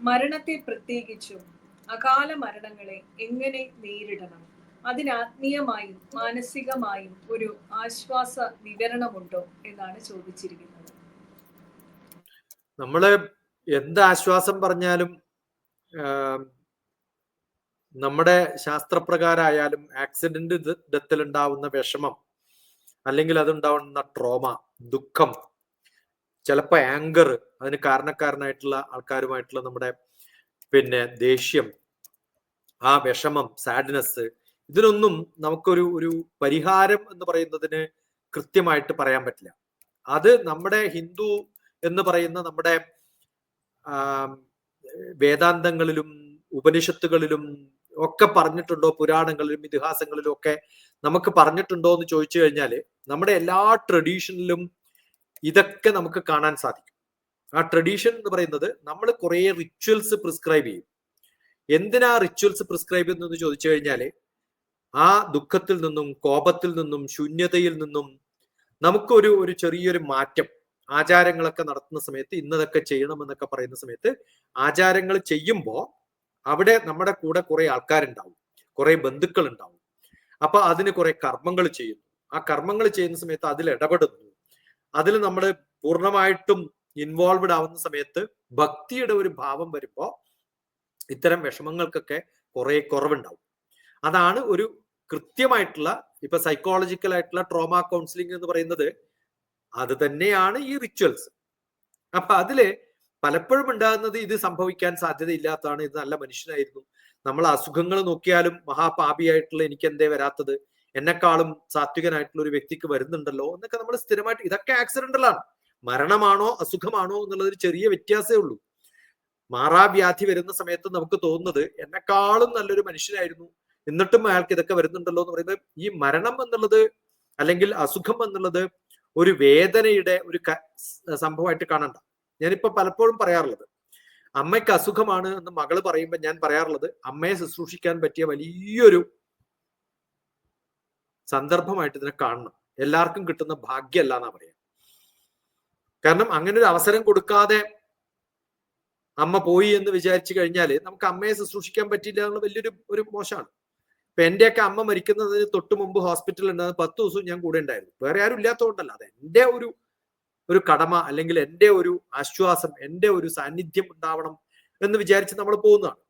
മരണത്തെ പ്രത്യേകിച്ചും അകാല മരണങ്ങളെ എങ്ങനെ നേരിടണം? അതിന് ആത്മീയമായും മാനസികമായും ഒരു ആശ്വാസ വിവരണമുണ്ടോ എന്നാണ് ചോദിച്ചിരിക്കുന്നത്. നമ്മൾ എന്ത് ആശ്വാസം പറഞ്ഞാലും നമ്മുടെ ശാസ്ത്രപ്രകാരമായാലും ആക്സിഡന്റ് ഡെത്തിൽ ഉണ്ടാവുന്ന വിഷമം അല്ലെങ്കിൽ അതുണ്ടാവുന്ന ട്രോമ ദുഃഖം ചിലപ്പോ ആങ്കർ അതിന് കാരണക്കാരനായിട്ടുള്ള ആൾക്കാരുമായിട്ടുള്ള നമ്മുടെ പിന്നെ ദേഷ്യം ആ വിഷമം സാഡ്നെസ് ഇതിനൊന്നും നമുക്കൊരു ഒരു പരിഹാരം എന്ന് പറയുന്നതിന് കൃത്യമായിട്ട് പറയാൻ പറ്റില്ല. അത് നമ്മുടെ ഹിന്ദു എന്ന് പറയുന്ന നമ്മുടെ വേദാന്തങ്ങളിലും ഉപനിഷത്തുകളിലും ഒക്കെ പറഞ്ഞിട്ടുണ്ടോ? പുരാണങ്ങളിലും ഇതിഹാസങ്ങളിലും ഒക്കെ നമുക്ക് പറഞ്ഞിട്ടുണ്ടോ എന്ന് ചോദിച്ചു കഴിഞ്ഞാൽ നമ്മുടെ എല്ലാ ട്രഡീഷനിലും ഇതൊക്കെ നമുക്ക് കാണാൻ സാധിക്കും. ആ ട്രഡീഷൻ എന്ന് പറയുന്നത് നമ്മൾ കുറേ റിച്വൽസ് പ്രിസ്ക്രൈബ് ചെയ്യും. എന്തിനാ റിച്വൽസ് പ്രിസ്ക്രൈബ് ചെയ്യുന്നതെന്ന് ചോദിച്ചു കഴിഞ്ഞാൽ ആ ദുഃഖത്തിൽ നിന്നും കോപത്തിൽ നിന്നും ശൂന്യതയിൽ നിന്നും നമുക്കൊരു ഒരു ചെറിയൊരു മാറ്റം. ആചാരങ്ങളൊക്കെ നടത്തുന്ന സമയത്ത് ഇന്നതൊക്കെ ചെയ്യണം എന്നൊക്കെ പറയുന്ന സമയത്ത് ആചാരങ്ങൾ ചെയ്യുമ്പോൾ അവിടെ നമ്മുടെ കൂടെ കുറെ ആൾക്കാരുണ്ടാവും. കുറെ ബന്ധുക്കൾ ഉണ്ടാവും അപ്പൊ അതിന് കുറെ കർമ്മങ്ങൾ ചെയ്യുന്നു. ആ കർമ്മങ്ങൾ ചെയ്യുന്ന സമയത്ത് അതിൽ ഇടപെടുന്നു. അതിൽ നമ്മൾ പൂർണമായിട്ടും ഇൻവോൾവ്ഡ് ആവുന്ന സമയത്ത് ഭക്തിയുടെ ഒരു ഭാവം വരുമ്പോൾ ഇത്തരം വിഷമങ്ങൾക്കൊക്കെ കുറെ കുറവുണ്ടാവും. അതാണ് ഒരു കൃത്യമായിട്ടുള്ള ഇപ്പൊ സൈക്കോളജിക്കൽ ആയിട്ടുള്ള ട്രോമ കൗൺസിലിംഗ് എന്ന് പറയുന്നത് അത് തന്നെയാണ് ഈ റിച്വൽസ് അപ്പൊ അതിൽ പലപ്പോഴും ഉണ്ടാകുന്നത് ഇത് സംഭവിക്കാൻ സാധ്യതയില്ലാത്തതാണ് ഇത് നല്ല മനുഷ്യനായിരുന്നു. നമ്മൾ അസുഖങ്ങൾ നോക്കിയാലും മഹാപാപിയായിട്ടുള്ള എനിക്ക് എന്തേ വരാത്തത്? എന്നെക്കാളും സാത്വികനായിട്ടുള്ള ഒരു വ്യക്തിക്ക് വരുന്നുണ്ടല്ലോ എന്നൊക്കെ നമ്മൾ സ്ഥിരമായിട്ട് ഇതൊക്കെ ആക്സിഡന്റലാണ്. മരണമാണോ അസുഖമാണോ എന്നുള്ളത് ഒരു ചെറിയ വ്യത്യാസമേ ഉള്ളൂ. മാറാവ്യാധി വരുന്ന സമയത്ത് നമുക്ക് തോന്നുന്നത് എന്നെക്കാളും നല്ലൊരു മനുഷ്യനായിരുന്നു എന്നിട്ടും അയാൾക്ക് ഇതൊക്കെ വരുന്നുണ്ടല്ലോ എന്ന് പറയുന്നത് ഈ മരണം എന്നുള്ളത് അല്ലെങ്കിൽ അസുഖം എന്നുള്ളത് ഒരു വേദനയുടെ ഒരു സംഭവമായിട്ട് കാണണ്ട. ഞാനിപ്പോ പലപ്പോഴും പറയാറുള്ളത് അമ്മയ്ക്ക് അസുഖമാണ് എന്ന് മകൾ പറയുമ്പോൾ ഞാൻ പറയാറുള്ളത് അമ്മയെ ശുശ്രൂഷിക്കാൻ പറ്റിയ വലിയൊരു സന്ദർഭമായിട്ട് ഇതിനെ കാണണം. എല്ലാവർക്കും കിട്ടുന്ന ഭാഗ്യമല്ല എന്നാ പറയാ. കാരണം അങ്ങനെ ഒരു അവസരം കൊടുക്കാതെ അമ്മ പോയി എന്ന് വിചാരിച്ചു കഴിഞ്ഞാൽ നമുക്ക് അമ്മയെ ശുശ്രൂഷിക്കാൻ പറ്റില്ല എന്നുള്ള വലിയൊരു ഒരു മോശമാണ്. ഇപ്പൊ എന്റെയൊക്കെ അമ്മ മരിക്കുന്നതിന് തൊട്ട് മുമ്പ് ഹോസ്പിറ്റലിൽ ഉണ്ടാകുന്ന പത്ത് ദിവസവും ഞാൻ കൂടെ ഉണ്ടായിരുന്നു. വേറെ ആരും ഇല്ലാത്തതുകൊണ്ടല്ല അത് എന്റെ ഒരു ഒരു കടമ അല്ലെങ്കിൽ എന്റെ ഒരു ആശ്വാസം എന്റെ ഒരു സാന്നിധ്യം ഉണ്ടാവണം എന്ന് വിചാരിച്ച് നമ്മൾ പോകുന്നതാണ്.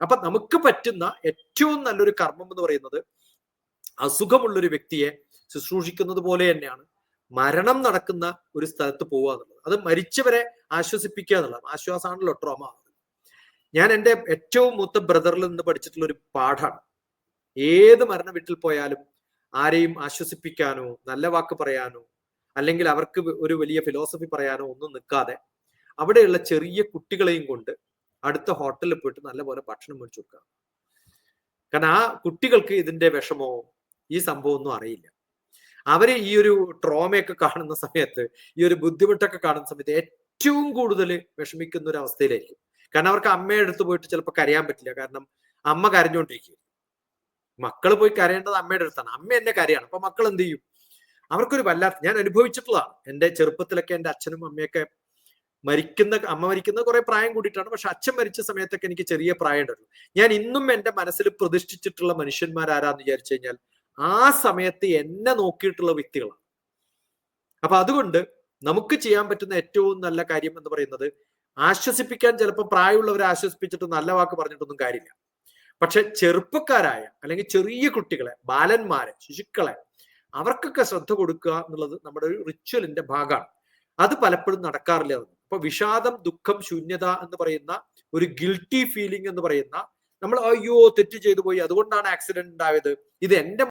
അപ്പൊ നമുക്ക് പറ്റുന്ന ഏറ്റവും നല്ലൊരു കർമ്മം എന്ന് പറയുന്നത് അസുഖമുള്ള ഒരു വ്യക്തിയെ ശുശ്രൂഷിക്കുന്നത് പോലെ തന്നെയാണ് മരണം നടക്കുന്ന ഒരു സ്ഥലത്ത് പോവുക എന്നുള്ളത്. അത് മരിച്ചവരെ ആശ്വസിപ്പിക്കുക എന്നുള്ളത് ആശ്വാസമാണല്ലോ ട്രോമ ഞാൻ എന്റെ ഏറ്റവും മൂത്ത ബ്രദറിൽ നിന്ന് പഠിച്ചിട്ടുള്ള ഒരു പാഠാണ് ഏത് മരണ വീട്ടിൽ പോയാലും ആരെയും ആശ്വസിപ്പിക്കാനോ നല്ല വാക്ക് പറയാനോ അല്ലെങ്കിൽ അവർക്ക് ഒരു വലിയ ഫിലോസഫി പറയാനോ ഒന്നും നിൽക്കാതെ അവിടെയുള്ള ചെറിയ കുട്ടികളെയും കൊണ്ട് അടുത്ത ഹോട്ടലിൽ പോയിട്ട് നല്ലപോലെ ഭക്ഷണം മേടിച്ചു കൊടുക്കുക. കാരണം ആ കുട്ടികൾക്ക് ഇതിന്റെ വിഷമോ ഈ സംഭവം ഒന്നും അറിയില്ല. അവർ ഈ ഒരു ട്രോമയൊക്കെ കാണുന്ന സമയത്ത് ഈ ഒരു ബുദ്ധിമുട്ടൊക്കെ കാണുന്ന സമയത്ത് ഏറ്റവും കൂടുതൽ വിഷമിക്കുന്ന ഒരു അവസ്ഥയിലായിരിക്കും. കാരണം അവർക്ക് അമ്മയുടെ അടുത്ത് പോയിട്ട് ചിലപ്പോൾ കരയാൻ പറ്റില്ല. കാരണം അമ്മ കരഞ്ഞുകൊണ്ടിരിക്കും മക്കൾ പോയി കരയേണ്ടത് അമ്മയുടെ അടുത്താണ്. അമ്മ എന്നെ കരയാണ്. അപ്പൊ മക്കൾ എന്ത് ചെയ്യും? അവർക്കൊരു വല്ലാത്ത ഞാൻ അനുഭവിച്ചിട്ടുള്ളതാണ്. എന്റെ ചെറുപ്പത്തിലൊക്കെ എന്റെ അച്ഛനും അമ്മയൊക്കെ മരിക്കുന്ന അമ്മ മരിക്കുന്ന കുറെ പ്രായം കൂടിയിട്ടാണ്. പക്ഷെ അച്ഛൻ മരിച്ച സമയത്തൊക്കെ എനിക്ക് ചെറിയ പ്രായം ഉണ്ടായിരുന്നു ഞാൻ ഇന്നും എന്റെ മനസ്സിൽ പ്രതിഷ്ഠിച്ചിട്ടുള്ള മനുഷ്യന്മാരാരാന്ന് വിചാരിച്ചു കഴിഞ്ഞാൽ ആ സമയത്ത് എന്നെ നോക്കിയിട്ടുള്ള വ്യക്തികളാണ്. അപ്പൊ അതുകൊണ്ട് നമുക്ക് ചെയ്യാൻ പറ്റുന്ന ഏറ്റവും നല്ല കാര്യം എന്ന് പറയുന്നത് ആശ്വസിപ്പിക്കാൻ ചിലപ്പോൾ പ്രായമുള്ളവരെ ആശ്വസിപ്പിച്ചിട്ട് നല്ല വാക്ക് പറഞ്ഞിട്ടൊന്നും കാര്യമില്ല. പക്ഷെ ചെറുപ്പക്കാരായ അല്ലെങ്കിൽ ചെറിയ കുട്ടികളെ ബാലന്മാരെ ശിശുക്കളെ അവർക്കൊക്കെ ശ്രദ്ധ കൊടുക്കുക എന്നുള്ളത് നമ്മുടെ ഒരു റിച്വലിന്റെ ഭാഗമാണ്. അത് പലപ്പോഴും നടക്കാറില്ല. അപ്പൊ വിഷാദം ദുഃഖം ശൂന്യത എന്ന് പറയുന്ന ഒരു ഗിൽറ്റി ഫീലിംഗ് എന്ന് പറയുന്ന നമ്മൾ അയ്യോ തെറ്റ് ചെയ്തു പോയി. അതുകൊണ്ടാണ് ആക്സിഡന്റ് ഉണ്ടായത്. ഇത് എന്റെ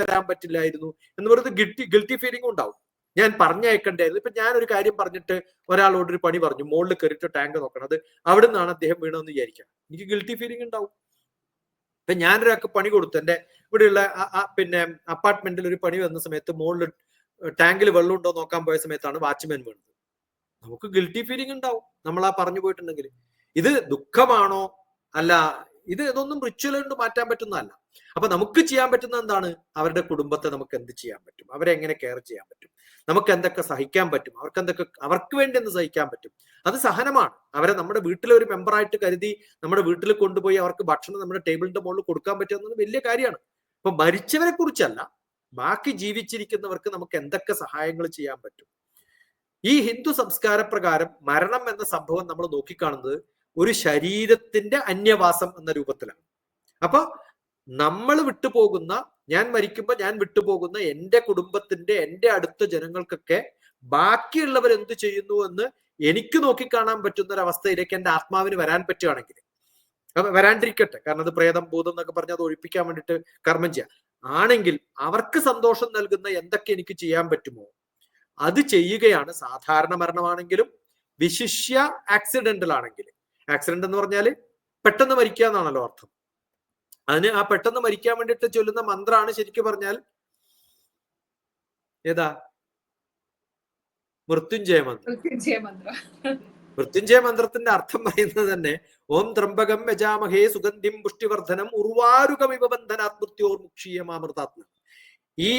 വരാൻ പറ്റില്ലായിരുന്നു എന്ന് പറയുന്നത് ഗിൽറ്റി ഗിൽറ്റി ഫീലിംഗ് ഉണ്ടാവും. ഞാൻ പറഞ്ഞയക്കണ്ടായിരുന്നു. ഇപ്പൊ ഞാൻ ഒരു കാര്യം പറഞ്ഞിട്ട് ഒരാളോട് ഒരു പണി പറഞ്ഞു. മുകളിൽ കയറിയിട്ട് ടാങ്ക് നോക്കണത് അവിടെ നിന്നാണ് അദ്ദേഹം വീണതെന്ന് വിചാരിക്കാം എനിക്ക് ഗിൽറ്റി ഫീലിംഗ് ഉണ്ടാവും. ഇപ്പൊ ഞാനൊരാൾക്ക് പണി കൊടുത്തു. എന്റെ ഇവിടെയുള്ള പിന്നെ അപ്പാർട്ട്മെന്റിൽ ഒരു പണി വന്ന സമയത്ത് മുകളിൽ ടാങ്കിൽ വെള്ളം ഉണ്ടോ നോക്കാൻ പോയ സമയത്താണ് വാച്ച്മാൻ വീണത്. നമുക്ക് ഗിൽറ്റി ഫീലിംഗ് ഉണ്ടാവും. നമ്മൾ ആ പറഞ്ഞു പോയിട്ടുണ്ടെങ്കിൽ. ഇത് ദുഃഖമാണോ? അല്ല ഇത് ഇതൊന്നും റിച്വൽ കൊണ്ട് മാറ്റാൻ പറ്റുന്നതല്ല. അപ്പൊ നമുക്ക് ചെയ്യാൻ പറ്റുന്ന എന്താണ്? അവരുടെ കുടുംബത്തെ നമുക്ക് എന്ത് ചെയ്യാൻ പറ്റും? അവരെ എങ്ങനെ കെയർ ചെയ്യാൻ പറ്റും? നമുക്ക് എന്തൊക്കെ സഹിക്കാൻ പറ്റും? അവർക്ക് എന്തൊക്കെ അവർക്ക് വേണ്ടി എന്ത് സഹിക്കാൻ പറ്റും? അത് സഹനമാണ്. അവരെ നമ്മുടെ വീട്ടിലെ ഒരു മെമ്പറായിട്ട് കരുതി നമ്മുടെ വീട്ടിൽ കൊണ്ടുപോയി അവർക്ക് ഭക്ഷണം നമ്മുടെ ടേബിളിന്റെ മുകളിൽ കൊടുക്കാൻ പറ്റുന്നത് വലിയ കാര്യമാണ്. അപ്പൊ മരിച്ചവരെ കുറിച്ചല്ല ബാക്കി ജീവിച്ചിരിക്കുന്നവർക്ക് നമുക്ക് എന്തൊക്കെ സഹായങ്ങൾ ചെയ്യാൻ പറ്റും? ഈ ഹിന്ദു സംസ്കാര പ്രകാരം മരണം എന്ന സംഭവം നമ്മൾ നോക്കിക്കാണുന്നത് ഒരു ശരീരത്തിന്റെ അന്യവാസം എന്ന രൂപത്തിലാണ്. അപ്പൊ നമ്മൾ വിട്ടുപോകുന്ന ഞാൻ മരിക്കുമ്പോൾ ഞാൻ വിട്ടുപോകുന്ന എന്റെ കുടുംബത്തിന്റെ എന്റെ അടുത്ത ജനങ്ങൾക്കൊക്കെ ബാക്കിയുള്ളവർ എന്ത് ചെയ്യുന്നു എന്ന് എനിക്ക് നോക്കിക്കാണാൻ പറ്റുന്ന ഒരു അവസ്ഥയിലേക്ക് എന്റെ ആത്മാവിന് വരാൻ പറ്റുകയാണെങ്കിൽ. വരാണ്ടിരിക്കട്ടെ. കാരണം അത് പ്രേതം ഭൂതം എന്നൊക്കെ പറഞ്ഞ് അത് ഒഴിപ്പിക്കാൻ വേണ്ടിയിട്ട് കർമ്മം ചെയ്യാം. ആണെങ്കിൽ അവർക്ക് സന്തോഷം നൽകുന്ന എന്തൊക്കെ എനിക്ക് ചെയ്യാൻ പറ്റുമോ? അത് ചെയ്യുകയാണ് സാധാരണ മരണമാണെങ്കിലും വിശിഷ്യ ആക്സിഡന്റൽ ആണെങ്കിൽ ആക്സിഡന്റ് എന്ന് പറഞ്ഞാൽ പെട്ടെന്ന് മരിക്കുക എന്നാണല്ലോ അർത്ഥം. അതിന് ആ പെട്ടെന്ന് മരിക്കാൻ വേണ്ടിയിട്ട് ചൊല്ലുന്ന മന്ത്രമാണ് ശരിക്കും പറഞ്ഞാൽ ഏതാ? മൃത്യുഞ്ജയ മന്ത്രം. മൃത്യുഞ്ജയ മന്ത്രം. മൃത്യുഞ്ജയ മന്ത്രത്തിന്റെ അർത്ഥം പറയുന്നത് തന്നെ ഓം ത്രംബകം യജാമഹേ സുഗന്ധിം പുഷ്ടിവർദ്ധനം ഉർവാരുകമിവ ബന്ധനാത് മൃത്യോർ മുക്ഷീയമാമൃതാത്മ. ഈ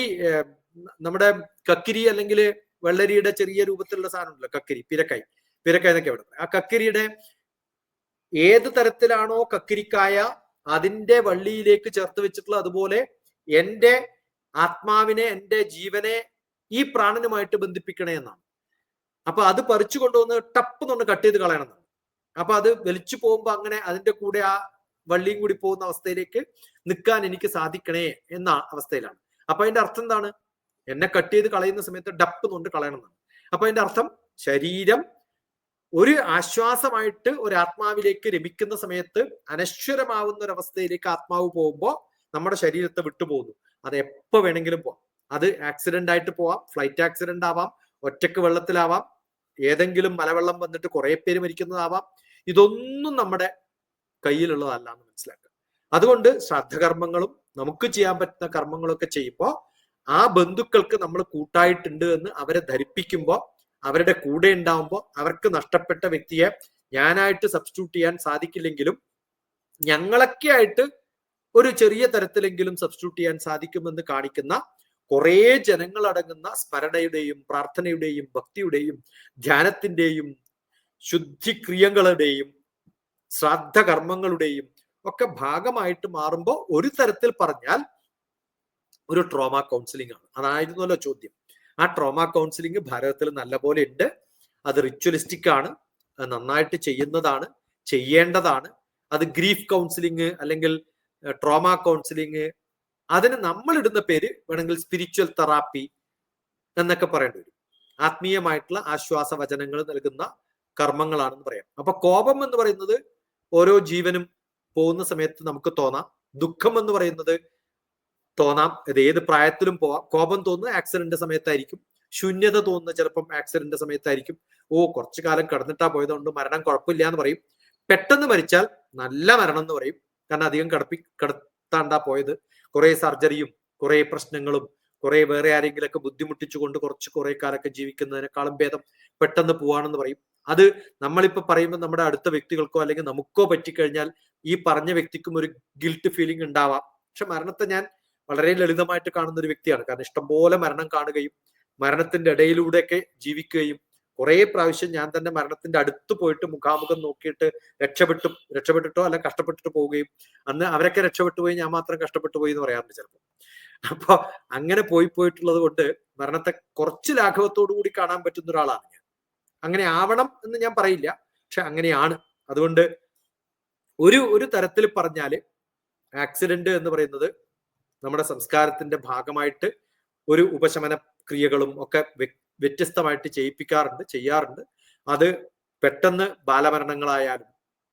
നമ്മുടെ കക്കിരി അല്ലെങ്കിൽ വെള്ളരിയുടെ ചെറിയ രൂപത്തിലുള്ള സാധനം ഉണ്ടല്ലോ കക്കിരി പിരക്കായി. പിരക്കായി എന്നൊക്കെ ഇവിടെ ആ കക്കിരിയുടെ ഏത് തരത്തിലാണോ കക്കിരിക്കായ അതിന്റെ വള്ളിയിലേക്ക് ചേർത്ത് വെച്ചിട്ടുള്ള അതുപോലെ എന്റെ ആത്മാവിനെ എന്റെ ജീവനെ ഈ പ്രാണനുമായിട്ട് ബന്ധിപ്പിക്കണേ എന്നാണ്. അപ്പൊ അത് പറിച്ചു കൊണ്ടുവന്ന് ടപ്പ് എന്നൊന്ന് കട്ട് ചെയ്ത് കളയണം. അപ്പൊ അത് വലിച്ചു പോകുമ്പോ അങ്ങനെ അതിന്റെ കൂടെ ആ വള്ളിയും കൂടി പോകുന്ന അവസ്ഥയിലേക്ക് നിൽക്കാൻ എനിക്ക് സാധിക്കണേ എന്ന അവസ്ഥയിലാണ്. അപ്പൊ അതിന്റെ അർത്ഥം എന്താണ്? എന്നെ കട്ട് ചെയ്ത് കളയുന്ന സമയത്ത് ഡപ്പ് കൊണ്ട് കളയണം എന്നാണ്. അപ്പൊ അതിന്റെ അർത്ഥം ശരീരം ഒരു ആശ്വാസമായിട്ട് ഒരു ആത്മാവിലേക്ക് രമിക്കുന്ന സമയത്ത് അനശ്വരമാവുന്ന ഒരു അവസ്ഥയിലേക്ക് ആത്മാവ് പോകുമ്പോൾ നമ്മുടെ ശരീരത്തെ വിട്ടുപോകുന്നു. അത് എപ്പോൾ വേണമെങ്കിലും പോവാം. അത് ആക്സിഡന്റ് ആയിട്ട് പോവാം ഫ്ലൈറ്റ് ആക്സിഡന്റ് ആവാം ഒറ്റയ്ക്ക് വെള്ളത്തിലാവാം ഏതെങ്കിലും മലവെള്ളം വന്നിട്ട് കുറെ പേര് മരിക്കുന്നതാവാം. ഇതൊന്നും നമ്മുടെ കയ്യിലുള്ളതല്ല എന്ന് മനസ്സിലാക്കുക. അതുകൊണ്ട് ശ്രദ്ധകർമ്മങ്ങളും നമുക്ക് ചെയ്യാൻ പറ്റുന്ന കർമ്മങ്ങളൊക്കെ ചെയ്യുമ്പോൾ ആ ബന്ധുക്കൾക്ക് നമ്മൾ കൂട്ടായിട്ടുണ്ട് എന്ന് അവരെ ധരിപ്പിക്കുമ്പോൾ അവരുടെ കൂടെ ഉണ്ടാവുമ്പോൾ അവർക്ക് നഷ്ടപ്പെട്ട വ്യക്തിയെ ഞാനായിട്ട് സബ്സ്റ്റിറ്റ്യൂട്ട് ചെയ്യാൻ സാധിക്കില്ലെങ്കിലും ഞങ്ങളൊക്കെ ആയിട്ട് ഒരു ചെറിയ തരത്തിലെങ്കിലും സബ്സ്റ്റിറ്റ്യൂട്ട് ചെയ്യാൻ സാധിക്കുമെന്ന് കാണിക്കുന്ന കുറേ ജനങ്ങളടങ്ങുന്ന സ്മരണയുടെയും പ്രാർത്ഥനയുടെയും ഭക്തിയുടെയും ധ്യാനത്തിന്റെയും ശുദ്ധിക്രിയകളുടെയും ശ്രാദ്ധ കർമ്മങ്ങളുടെയും ഒക്കെ ഭാഗമായിട്ട് മാറുമ്പോൾ ഒരു തരത്തിൽ പറഞ്ഞാൽ ഒരു ട്രോമ കൗൺസിലിംഗ് ആണ്. അതായിരുന്നല്ലോ ചോദ്യം. ആ ട്രോമ കൗൺസിലിംഗ് ഭാരതത്തിൽ നല്ലപോലെ ഉണ്ട്. അത് റിച്വലിസ്റ്റിക് ആണ്. നന്നായിട്ട് ചെയ്യുന്നതാണ്. ചെയ്യേണ്ടതാണ്. അത് ഗ്രീഫ് കൗൺസിലിംഗ് അല്ലെങ്കിൽ ട്രോമ കൗൺസിലിംഗ് അതിന് നമ്മൾ ഇടുന്ന പേര് വേണമെങ്കിൽ സ്പിരിച്വൽ തെറാപ്പി എന്നൊക്കെ പറയേണ്ടി വരും. ആത്മീയമായിട്ടുള്ള ആശ്വാസ വചനങ്ങൾ നൽകുന്ന കർമ്മങ്ങളാണെന്ന് പറയാം. അപ്പൊ കോപം എന്ന് പറയുന്നത് ഓരോ ജീവനും പോകുന്ന സമയത്ത് നമുക്ക് തോന്നാം. ദുഃഖം എന്ന് പറയുന്നത് തോന്നാം. ഇത് ഏത് പ്രായത്തിലും പോവാം. കോപം തോന്നുന്നത് ആക്സിഡന്റ് സമയത്തായിരിക്കും. ശൂന്യത തോന്നുന്ന ചിലപ്പം ആക്സിഡന്റ് സമയത്തായിരിക്കും. ഓ കുറച്ചു കാലം കടന്നിട്ടാ പോയതുകൊണ്ട് മരണം കുഴപ്പമില്ല എന്ന് പറയും. പെട്ടെന്ന് മരിച്ചാൽ നല്ല മരണം എന്ന് പറയും. കാരണം അധികം കടപ്പി കടത്താണ്ടാ പോയത്. കുറെ സർജറിയും കുറെ പ്രശ്നങ്ങളും കുറെ വേറെ ആരെങ്കിലൊക്കെ ബുദ്ധിമുട്ടിച്ചുകൊണ്ട് കുറച്ച് കുറെ കാലൊക്കെ ജീവിക്കുന്നതിനേക്കാളും ഭേദം പെട്ടെന്ന് പോവാണെന്ന് പറയും. അത് നമ്മളിപ്പോ പറയുമ്പോൾ നമ്മുടെ അടുത്ത വ്യക്തികൾക്കോ അല്ലെങ്കിൽ നമുക്കോ പറ്റിക്കഴിഞ്ഞാൽ ഈ പറഞ്ഞ വ്യക്തിക്കും ഒരു ഗിൽട്ട് ഫീലിംഗ് ഉണ്ടാവാം. പക്ഷെ മരണത്തെ ഞാൻ വളരെ ലളിതമായിട്ട് കാണുന്ന ഒരു വ്യക്തിയാണ്. കാരണം ഇഷ്ടംപോലെ മരണം കാണുകയും മരണത്തിന്റെ ഇടയിലൂടെയൊക്കെ ജീവിക്കുകയും കുറെ പ്രാവശ്യം ഞാൻ തന്നെ മരണത്തിന്റെ അടുത്ത് പോയിട്ട് മുഖാമുഖം നോക്കിയിട്ട് രക്ഷപ്പെട്ടു രക്ഷപ്പെട്ടിട്ടോ അല്ല കഷ്ടപ്പെട്ടിട്ട് പോവുകയും അന്ന് അവരൊക്കെ രക്ഷപ്പെട്ടു പോയി ഞാൻ മാത്രം കഷ്ടപ്പെട്ടു പോയി എന്ന് പറയാറുണ്ട് ചിലപ്പോൾ. അപ്പൊ അങ്ങനെ പോയി പോയിട്ടുള്ളത് കൊണ്ട് മരണത്തെ കുറച്ച് ലാഘവത്തോടു കൂടി കാണാൻ പറ്റുന്ന ഒരാളാണ് ഞാൻ. അങ്ങനെ ആവണം എന്ന് ഞാൻ പറയില്ല പക്ഷെ അങ്ങനെയാണ്. അതുകൊണ്ട് ഒരു ഒരു തരത്തിൽ പറഞ്ഞാൽ ആക്സിഡന്റ് എന്ന് പറയുന്നത് നമ്മുടെ സംസ്കാരത്തിന്റെ ഭാഗമായിട്ട് ഒരു ഉപശമന ക്രിയകളും ഒക്കെ വ്യ- വ്യത്യസ്തമായിട്ട് ചെയ്യിപ്പിക്കാറുണ്ട് ചെയ്യാറുണ്ട്. അത് പെട്ടെന്ന് ബാലമരണങ്ങളായാലും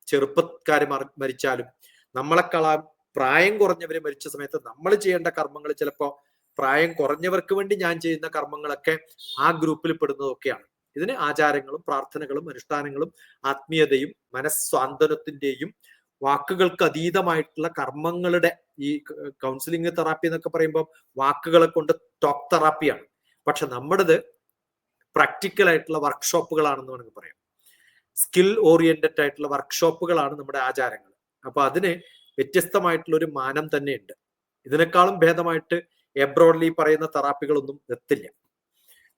ചെറുപ്പക്കാർ മരിച്ചാലും നമ്മളെക്കാളാ പ്രായം കുറഞ്ഞവര് മരിച്ച സമയത്ത് നമ്മൾ ചെയ്യേണ്ട കർമ്മങ്ങൾ ചിലപ്പോൾ പ്രായം കുറഞ്ഞവർക്ക് വേണ്ടി ഞാൻ ചെയ്യുന്ന കർമ്മങ്ങളൊക്കെ ആ ഗ്രൂപ്പിൽ പെടുന്നതൊക്കെയാണ്. ഇതിന് ആചാരങ്ങളും പ്രാർത്ഥനകളും അനുഷ്ഠാനങ്ങളും ആത്മീയതയും മനസ്സ്വാന്തനത്തിന്റെയും വാക്കുകൾക്ക് അതീതമായിട്ടുള്ള കർമ്മങ്ങളുടെ ഈ കൗൺസിലിംഗ് തെറാപ്പി എന്നൊക്കെ പറയുമ്പോൾ വാക്കുകളെ കൊണ്ട് ടോക്ക് തെറാപ്പിയാണ് പക്ഷെ നമ്മുടേത് പ്രാക്ടിക്കൽ ആയിട്ടുള്ള വർക്ക്ഷോപ്പുകളാണെന്ന് വേണമെങ്കിൽ പറയാം. സ്കിൽ ഓറിയന്റഡ് ആയിട്ടുള്ള വർക്ക്ഷോപ്പുകളാണ് നമ്മുടെ ആചാരങ്ങൾ. അപ്പൊ അതിന് വ്യത്യസ്തമായിട്ടുള്ള ഒരു മാനം തന്നെയുണ്ട്. ഇതിനേക്കാളും ഭേദമായിട്ട് എബ്രോഡിൽ ഈ പറയുന്ന തെറാപ്പികളൊന്നും എത്തില്ല.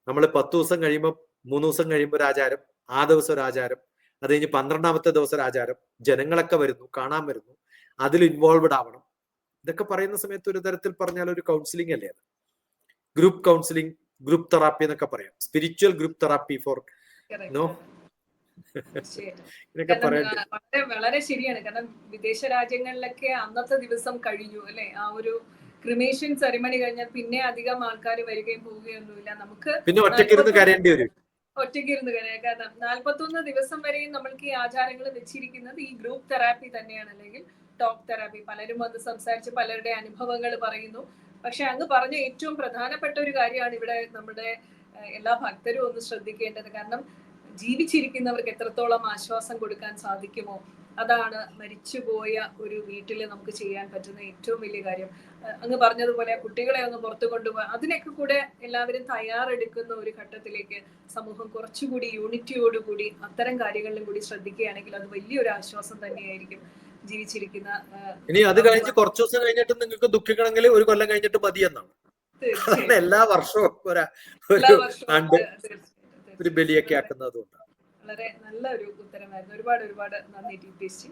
നമ്മൾ പത്ത് ദിവസം കഴിയുമ്പോൾ മൂന്ന് ദിവസം കഴിയുമ്പോൾ ഒരു ആചാരം ആ ദിവസം ഒരു ആചാരം അത് കഴിഞ്ഞ് പന്ത്രണ്ടാമത്തെ ദിവസം ആചാരം ജനങ്ങളൊക്കെ വരുന്നു കാണാൻ വരുന്നു അതിൽ ഇൻവോൾവഡ് ആവണം. ഇതൊക്കെ പറയുന്ന സമയത്ത് ഒരു തരത്തിൽ പറഞ്ഞാൽ ഒരു കൗൺസിലിംഗ് അല്ലേ അത്? ഗ്രൂപ്പ് കൗൺസിലിംഗ് ഗ്രൂപ്പ് തെറാപ്പി എന്നൊക്കെ പറയാം. Spiritual group therapy for no വളരെ വളരെ ശരിയാണ്. കാരണം വിദേശ രാജ്യങ്ങളിലൊക്കെ അന്നത്തെ ദിവസം കഴിഞ്ഞു അല്ലെ? ആ ഒരു ക്രിമേഷൻ സെറിമണി കഴിഞ്ഞാൽ പിന്നെ അധികം ആൾക്കാർ വരികയും പോവുകയൊന്നുമില്ല. നമുക്ക് പിന്നെ ഒറ്റയ്ക്കിരുന്ന് കരയേണ്ടി വരും. ഒറ്റയ്ക്ക് ഇരുന്ന് കഴിയാം കാരണം നാൽപ്പത്തൊന്ന് ദിവസം വരെയും നമ്മൾക്ക് ഈ ആചാരങ്ങൾ വെച്ചിരിക്കുന്നത് ഈ ഗ്രൂപ്പ് തെറാപ്പി തന്നെയാണ്. അല്ലെങ്കിൽ ടോക്ക് തെറാപ്പി പലരും വന്ന് സംസാരിച്ച് പലരുടെ അനുഭവങ്ങൾ പറയുന്നു. പക്ഷെ അങ്ങ് പറഞ്ഞ ഏറ്റവും പ്രധാനപ്പെട്ട ഒരു കാര്യമാണ് ഇവിടെ നമ്മുടെ എല്ലാ ഭക്തരും ഒന്ന് ശ്രദ്ധിക്കേണ്ടത്. കാരണം ജീവിച്ചിരിക്കുന്നവർക്ക് എത്രത്തോളം ആശ്വാസം കൊടുക്കാൻ സാധിക്കുമോ? അതാണ് മരിച്ചുപോയ ഒരു വീട്ടിൽ നമുക്ക് ചെയ്യാൻ പറ്റുന്ന ഏറ്റവും വലിയ കാര്യം. അങ്ങ് പറഞ്ഞതുപോലെ കുട്ടികളെ ഒന്ന് പുറത്തു കൊണ്ടുപോകാൻ അതിനൊക്കെ കൂടെ എല്ലാവരും തയ്യാറെടുക്കുന്ന ഒരു ഘട്ടത്തിലേക്ക് സമൂഹം കുറച്ചുകൂടി യൂണിറ്റിയോടുകൂടി അത്തരം കാര്യങ്ങളിലും കൂടി ശ്രദ്ധിക്കുകയാണെങ്കിൽ അത് വലിയൊരു ആശ്വാസം തന്നെയായിരിക്കും ജീവിച്ചിരിക്കുന്ന ഇനി അത് കഴിഞ്ഞ് കുറച്ചു ദിവസം കഴിഞ്ഞിട്ട് നിങ്ങൾക്ക് ദുഃഖിക്കണമെങ്കിൽ ഒരു കൊല്ലം കഴിഞ്ഞിട്ട് മതി എന്നാണ് തീർച്ചയായും. എല്ലാ വർഷവും ഒരു ബലിയൊക്കെ ആക്കുന്നത് കൊണ്ടാണ് വളരെ നല്ല ഒരു ഉത്തരമായിരുന്നു. ഒരുപാട് ഒരുപാട് നന്ദി ടീച്ചി